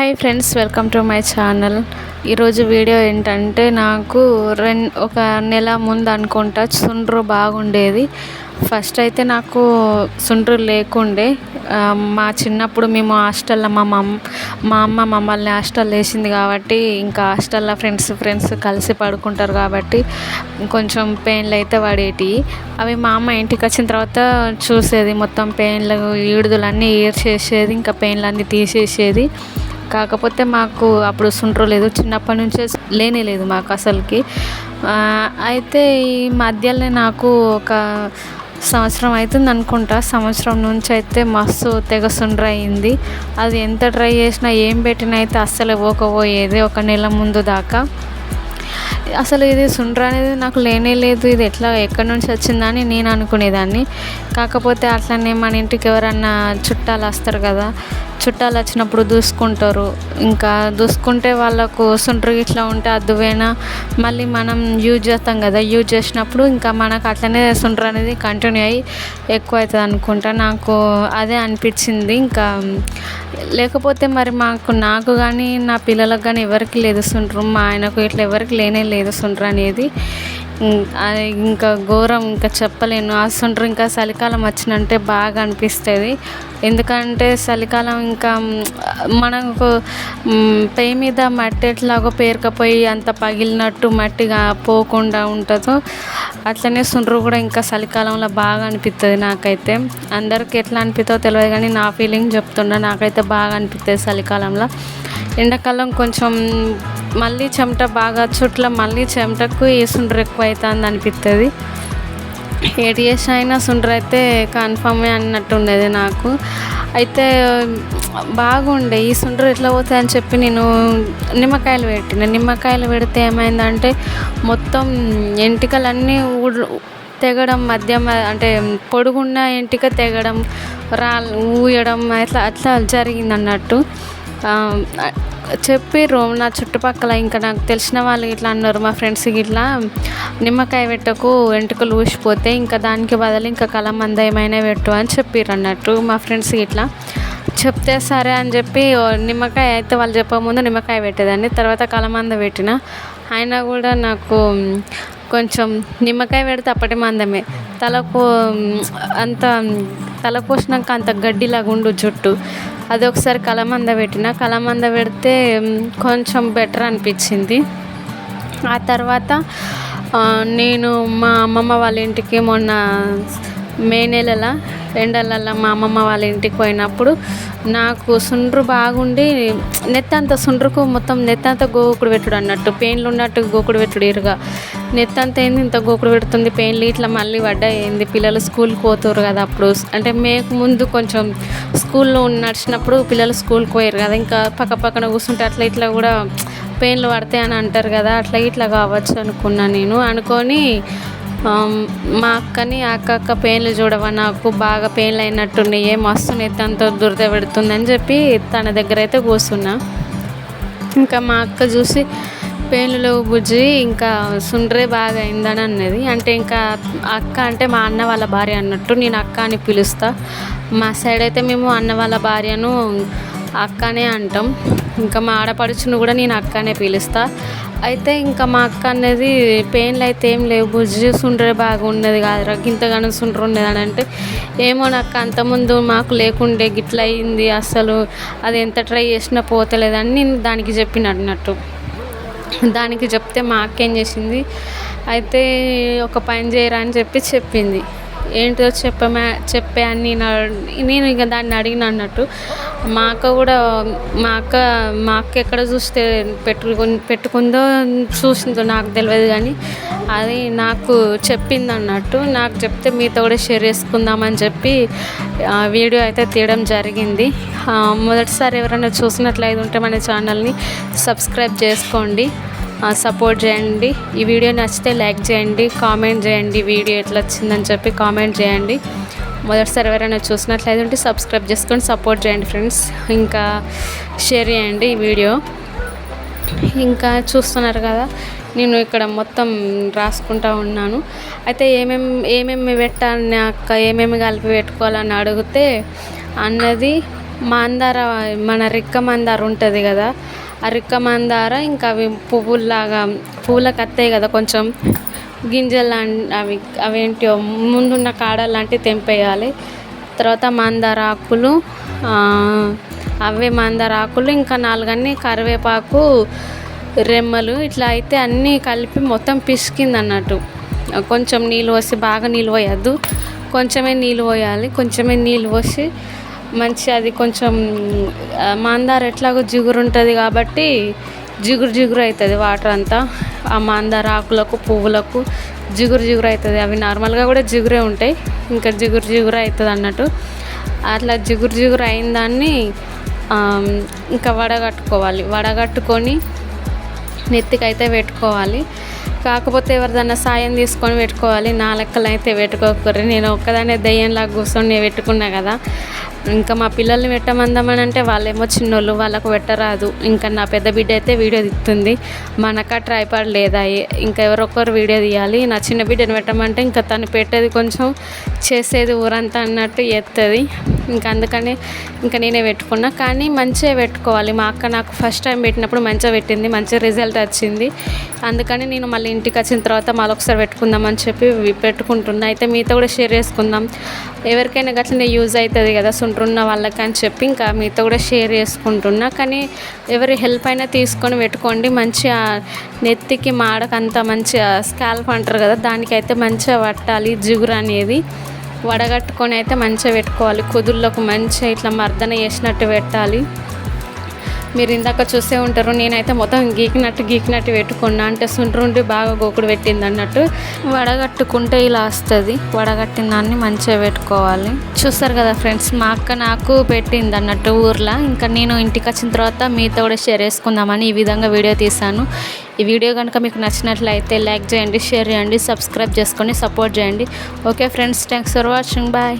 Hi friends welcome to my channel ఈరోజు video ఏంటంటే నాకు రెం ఒక నెల ముందు అనుకుంటా సుండ్రు బాగుండేది. ఫస్ట్ అయితే నాకు సుండ్రు లేకుండే. మా చిన్నప్పుడు మేము హాస్టల్లో మా మమ్ మా అమ్మ మమ్మల్ని హాస్టల్ వేసింది కాబట్టి ఇంకా హాస్టల్లో ఫ్రెండ్స్ ఫ్రెండ్స్ కలిసి పడుకుంటారు కాబట్టి కొంచెం పెయిన్లు అయితే పడేటివి. అవి మా అమ్మ ఇంటికి వచ్చిన తర్వాత చూసేది. మొత్తం పెయిన్లు ఈడుదలన్నీ ఏర్చేసేది ఇంకా పెయిన్లు అన్నీ తీసేసేది. కాకపోతే మాకు అప్పుడు సుంట్రో లేదు. చిన్నప్పటి నుంచే లేనే లేదు మాకు అసలుకి. అయితే ఈ మధ్యలోనే నాకు ఒక సంవత్సరం అవుతుంది అనుకుంటా. సంవత్సరం నుంచి అయితే మస్తు తెగ సుండ్ర అయింది. అది ఎంత ట్రై చేసినా ఏం పెట్టినా అయితే అస్సలు పోకపోయేది ఒక నెల ముందు దాకా. అసలు ఇది సుండ్ర అనేది నాకు లేనే లేదు. ఇది ఎట్లా ఎక్కడి నుంచి వచ్చిందని నేను అనుకునేదాన్ని. కాకపోతే అట్లనే మన ఇంటికి ఎవరన్నా చుట్టాలు వస్తారు కదా చుట్టాలు వచ్చినప్పుడు దూసుకుంటారు. ఇంకా దూసుకుంటే వాళ్ళకు సుండ్రు ఇట్లా ఉంటే అద్దువేనా? మళ్ళీ మనం యూజ్ చేస్తాం కదా యూజ్ చేసినప్పుడు ఇంకా మనకు అట్లనే సుండ్రు అనేది కంటిన్యూ అయ్యి ఎక్కువ అవుతుంది అనుకుంటా. నాకు అదే అనిపించింది. ఇంకా లేకపోతే మరి మాకు నాకు కానీ నా పిల్లలకు కానీ ఎవరికి లేదు సుండ్రు మా ఆయనకు ఇట్లా ఎవరికి లేనే లేదు సుంటరు అనేది. అది ఇంకా ఘోరం ఇంకా చెప్పలేను. ఆ సుండ్రు ఇంకా చలికాలం వచ్చినంటే బాగా అనిపిస్తుంది. ఎందుకంటే చలికాలం ఇంకా మనకు పే పెయి మీద మట్టి ఎట్లాగో పేరుకపోయి అంత పగిలినట్టు మట్టిగా పోకుండా ఉంటుందో అట్లనే సుండ్రు కూడా ఇంకా చలికాలంలో బాగా అనిపిస్తుంది నాకైతే. అందరికి ఎట్లా అనిపిస్తుందో తెలియదు కానీ నా ఫీలింగ్ చెప్తున్నా నాకైతే బాగా అనిపిస్తుంది చలికాలంలో. ఎండాకాలం కొంచెం మళ్ళీ చెమట బాగా చుట్ల మళ్ళీ చెమటకు ఏ సుండ్రు ఎక్కువ అవుతుంది అనిపిస్తుంది ఏడు ఇయర్స్ అయినా సుండ్రు అయితే కన్ఫామే అన్నట్టు ఉండేది నాకు. అయితే బాగుండే ఈ సుండ్రు ఎట్లా పోతుంది అని చెప్పి నేను నిమ్మకాయలు పెట్టిన. నిమ్మకాయలు పెడితే ఏమైందంటే మొత్తం ఎంటికలన్నీ ఊడు తెగడం మధ్య అంటే పొడుగున్న ఎంటిక తెగడం రా ఊయడం అట్లా అట్లా జరిగింది అన్నట్టు చెప్పిర్రు నా చుట్టుపక్కల ఇంకా నాకు తెలిసిన వాళ్ళు ఇట్లా అన్నారు మా ఫ్రెండ్స్ ఇట్లా నిమ్మకాయ పెట్టకు వెంట్రుకలు ఊసిపోతే ఇంకా దానికి బదులు ఇంకా కలమంద ఏమైనా పెట్టు అని చెప్పిర్రు అన్నట్టు మా ఫ్రెండ్స్ ఇట్లా చెప్తే సరే అని చెప్పి నిమ్మకాయ అయితే వాళ్ళు చెప్పకముందు నిమ్మకాయ పెట్టేదాన్ని తర్వాత కలమంద పెట్టిన. అయినా కూడా నాకు కొంచెం నిమ్మకాయ పెడితే అప్పటి మందమే. తలకు అంత తల పోసినాక అంత గడ్డిలాగా ఉండు జుట్టు. అది ఒకసారి కలమంద పెట్టిన కలమంద పెడితే కొంచెం బెటర్ అనిపించింది. ఆ తర్వాత నేను మా అమ్మమ్మ వాళ్ళ ఇంటికి మొన్న మే నెలల ఎండలల్లో మా అమ్మమ్మ వాళ్ళ ఇంటికి పోయినప్పుడు నాకు సుండ్రు బాగుండి నెత్తంత సుండ్రుకు మొత్తం నెత్తంత గోకుడు పెట్టుడు అన్నట్టు పెయిన్లు ఉన్నట్టు గోకుడు పెట్టుడు ఇరుగా. నెత్తంత ఏంది ఇంత గోకుడు పెడుతుంది పెయిన్లు ఇట్లా మళ్ళీ పడ్డాయి ఏంది? పిల్లలు స్కూల్కి పోతారు కదా అప్పుడు. అంటే మేకు ముందు కొంచెం స్కూల్లో నడిచినప్పుడు పిల్లలు స్కూల్కి పోయారు కదా ఇంకా పక్క పక్కన కూర్చుంటే అట్లా ఇట్లా కూడా పెయిన్లు పడతాయి అని అంటారు కదా అట్లా ఇట్లా కావచ్చు అనుకున్నా నేను. అనుకొని మా అక్కని అక్క అక్క పెయిన్లు చూడవా నాకు బాగా పెయిన్లు అయినట్టున్నాయి మస్తు నెత్తంతో దురద పెడుతుందని చెప్పి తన దగ్గర అయితే కూర్చున్నా. ఇంకా మా అక్క చూసి పెయిన్లో బుజ్జి ఇంకా సుండ్రే బాగా అయిందని అన్నది. అంటే ఇంకా అక్క అంటే మా అన్న వాళ్ళ భార్య అన్నట్టు నేను అక్క అని పిలుస్తా. మా సైడ్ అయితే మేము అన్న వాళ్ళ భార్యను అక్కనే అంటాం. ఇంకా మా ఆడపడుచును కూడా నేను అక్కనే పిలుస్తా. అయితే ఇంకా మా అక్క అనేది పెయిన్లు అయితే ఏం లేవు బుజ్జి సుండ్రే బాగా ఉన్నది కాదురా ఇంతగానో సుండ్రు ఉన్నది అని అంటే ఏమో నాకు అంతకుముందు మాకు లేకుండే గిట్ల అయింది అసలు అది ఎంత ట్రై చేసినా పోతలేదని నేను దానికి చెప్పిన అన్నట్టు. దానికి చెప్తే మా అక్క ఏం చేసింది అయితే ఒక పని చేయరా అని చెప్పి చెప్పింది. ఏంటో చెప్పమా చెప్పే అని నేను నేను ఇక దాన్ని అడిగిన అన్నట్టు. మా అక్క కూడా మా అక్క మా అక్క ఎక్కడ చూస్తే పెట్టుకుని పెట్టుకుందో చూసిందో నాకు తెలియదు కానీ అది నాకు చెప్పింది అన్నట్టు. నాకు చెప్తే మీతో కూడా షేర్ చేసుకుందామని చెప్పి వీడియో అయితే తీయడం జరిగింది. మొదటిసారి ఎవరైనా చూసినట్లయితే ఉంటే మన ఛానల్ని సబ్స్క్రైబ్ చేసుకోండి. సపోర్ట్ చేయండి. ఈ వీడియో నచ్చితే లైక్ చేయండి కామెంట్ చేయండి వీడియో ఎట్లా వచ్చిందని చెప్పి కామెంట్ చేయండి. మొదటిసారి ఎవరైనా చూసినట్లయితే ఉంటే సబ్స్క్రైబ్ చేసుకొని సపోర్ట్ చేయండి ఫ్రెండ్స్ ఇంకా షేర్ చేయండి ఈ వీడియో. ఇంకా చూస్తున్నారు కదా నేను ఇక్కడ మొత్తం రాసుకుంటా ఉన్నాను. అయితే ఏమేమి ఏమేమి పెట్టాలని అక్క ఏమేమి కలిపి పెట్టుకోవాలని అడిగితే అన్నది మందార మన రిక్క మందార ఉంటుంది కదా అరిక మందార ఇంకా అవి పువ్వుల్లాగా పువ్వులకు వస్తాయి కదా కొంచెం గింజలు అవి అవేంటో ముందున్న కాడ లాంటివి తెంపేయాలి. తర్వాత మందార ఆకులు అవే మందార ఆకులు ఇంకా నాలుగన్నీ కరివేపాకు రెమ్మలు ఇట్లా అయితే అన్నీ కలిపి మొత్తం పిసికింది అన్నట్టు కొంచెం నీళ్ళు పోసి బాగా నీళ్ళు పోయద్దు. కొంచెమే నీళ్ళు పోయాలి కొంచెమే నీళ్ళు పోసి మంచి అది కొంచెం ఆ, మందార ఎట్లాగో జిగురు ఉంటుంది కాబట్టి జిగురు జిగురు అవుతుంది వాటర్ అంతా. ఆ మందార ఆకులకు పువ్వులకు జిగురు జిగురు అవుతుంది అవి నార్మల్గా కూడా జిగురే ఉంటాయి. ఇంకా జిగురు జిగురు అవుతుంది అన్నట్టు. అట్లా జిగురు జిగురు అయిన దాన్ని ఇంకా వడగట్టుకోవాలి. వడగట్టుకొని నెత్తికైతే పెట్టుకోవాలి. కాకపోతే ఎవరిదన్నా సాయం తీసుకొని పెట్టుకోవాలి. నా లెక్కలు అయితే పెట్టుకోకూడదు. నేను ఒక్కదానే దయ్యంలా కూర్చొని నేను పెట్టుకున్నా కదా. ఇంకా మా పిల్లల్ని పెట్టమందామని అంటే వాళ్ళేమో చిన్నోళ్ళు వాళ్ళకు పెట్టరాదు. ఇంకా నా పెద్ద బిడ్డ అయితే వీడియో తీస్తుంది మనక ట్రైపాడ్ లేదా? ఇంకా ఎవరొకరు వీడియో తీయాలి. నా చిన్న బిడ్డను పెట్టమంటే ఇంకా తను పెట్టేది కొంచెం చేసేది ఊరంతా అన్నట్టు ఎత్తది. ఇంకా అందుకని ఇంకా నేనే పెట్టుకున్నా. కానీ మంచిగా పెట్టుకోవాలి. మా అక్క నాకు ఫస్ట్ టైం పెట్టినప్పుడు మంచిగా పెట్టింది. మంచి రిజల్ట్ వచ్చింది. అందుకని నేను మళ్ళీ ఇంటికి వచ్చిన తర్వాత మళ్ళీ ఒకసారి పెట్టుకుందాం అని చెప్పి పెట్టుకుంటున్నా. అయితే మీతో కూడా షేర్ చేసుకుందాం. ఎవరికైనా గట్లనే యూజ్ అవుతుంది కదా సుంటున్న వాళ్ళకి అని చెప్పి ఇంకా మీతో కూడా షేర్ చేసుకుంటున్నా. కానీ ఎవరి హెల్ప్ అయినా తీసుకొని పెట్టుకోండి. మంచిగా నెత్తికి మాడకంత మంచిగా స్కాల్ప్ అంటారు కదా దానికైతే మంచిగా పట్టాలి. జిగురు అనేది. వడగట్టుకొని అయితే మంచిగా పెట్టుకోవాలి. కుదుళ్ళకు మంచిగా ఇట్లా మర్దన చేసినట్టు పెట్టాలి. మీరు ఇందాక చూసే ఉంటారు నేనైతే మొత్తం గీకినట్టు గీకినట్టు పెట్టుకున్నా. అంటే సుండ్రుండి బాగా గోకుడు పెట్టింది అన్నట్టు. వడగట్టుకుంటే ఇలా వస్తుంది. వడగట్టిన దాన్ని మంచిగా పెట్టుకోవాలి. చూస్తారు కదా ఫ్రెండ్స్ మా అక్క నాకు పెట్టింది అన్నట్టు ఊర్లో. ఇంకా నేను ఇంటికి వచ్చిన తర్వాత మీతో కూడా షేర్ చేసుకుందామని ఈ విధంగా వీడియో తీశాను. ఈ వీడియో కనుక మీకు నచ్చినట్లయితే లైక్ చేయండి షేర్ చేయండి సబ్స్క్రైబ్ చేసుకొని సపోర్ట్ చేయండి. Okay friends thanks for watching. Bye.